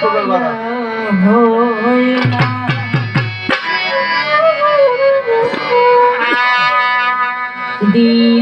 না দিন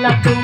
আল্লাহ তুমি